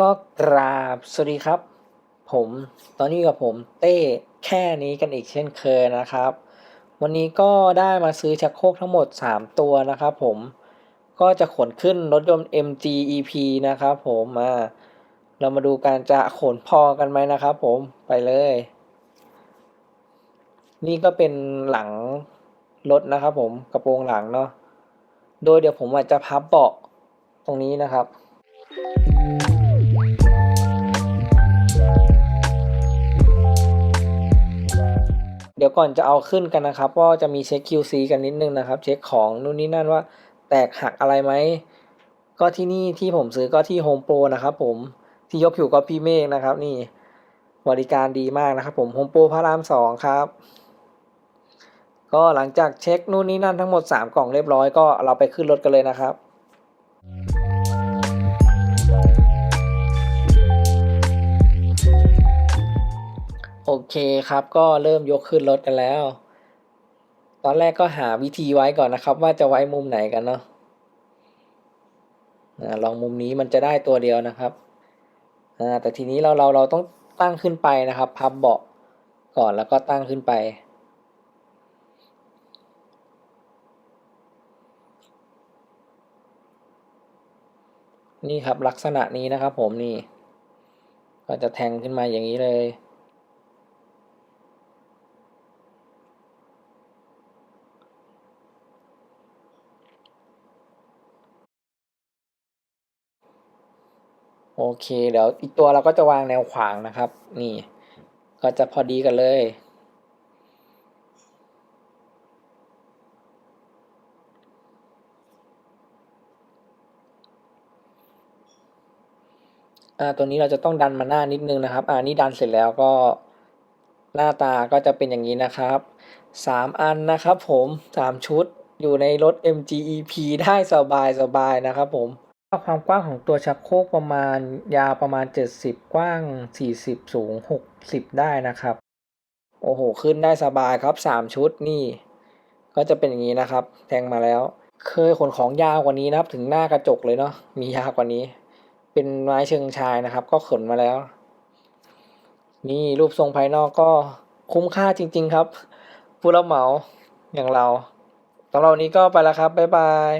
ก็กราบสวัสดีครับ ผมตอนนี้กับผมเต้แค่นี้กันอีกเช่นเคยนะครับ วันนี้ก็ได้มาซื้อชักโครกทั้งหมด 3 ตัวนะครับผมก็จะขนขึ้นรถยนต์ MG EP นะครับผมมาเรามาดูการจะขนพอกันไหมนะครับผมไปเลย นี่ก็เป็นหลังรถนะครับผมกระโปรงหลังเนาะโดยเดี๋ยวผมอาจจะพับเบาะตรงนี้นะครับ เดี๋ยวก่อนจะเอาขึ้นกันนะครับ ก็จะมีเช็ค QC กันนิดนึงนะครับ เช็คของนู่นนี่นั่นว่าแตกหักอะไรไหม ก็ที่นี่ที่ผมซื้อก็ที่ Home Pro นะครับผมที่ยกอยู่ก็พี่เมฆนะครับ นี่บริการดีมากนะครับผม Home Pro พระรามสองครับ ก็หลังจากเช็คนู่นนี่นั่นทั้งหมด 3 กล่องเรียบร้อยก็เราไปขึ้นรถกันเลยนะครับ โอเคครับก็เริ่มยกขึ้นรถกันแล้ว ตอนแรกก็หาวิธีไว้ก่อนนะครับ ว่าจะไว้มุมไหนกันเนาะลองมุมนี้มันจะได้ตัวเดียวนะครับแต่ทีนี้เราเราเราต้องตั้งขึ้นไปนะครับ พับเบาะก่อนแล้วก็ตั้งขึ้นไป นี่ครับลักษณะนี้นะครับผมนี่ ก็จะแทงขึ้นมาอย่างนี้เลย โอเคเดี๋ยวอีกตัวเราก็จะวางแนวขวางนะครับ นี่ ก็จะพอดีกันเลยอ่าตัวนี้เราจะต้องดันมาหน้านิดนึงนะครับ อ่านี่ดันเสร็จแล้วก็หน้าตาก็จะเป็นอย่างนี้นะครับสามอันนะครับผมสามชุดอยู่ในรถ MG EP ได้สบายสบายนะครับผม ความกว้างของตัวชักโครกประมาณยาวประมาณ 70 กว้าง 40 สูง 60 ได้นะครับ โอ้โห ขึ้นได้สบายครับ 3 ชุดนี่ ก็จะเป็นอย่างนี้นะครับ แทงมาแล้ว เคยขนของยาวกว่านี้นะครับ ถึงหน้ากระจกเลยเนาะมียาวกว่านี้ เป็นไม้เชิงชายนะครับ ก็ขนมาแล้ว นี่รูปทรงภายนอกก็คุ้มค่าจริง ๆ ครับ ผู้รับเหมาอย่างเราสำหรับวันนี้ก็ไปแล้วครับบ๊ายบาย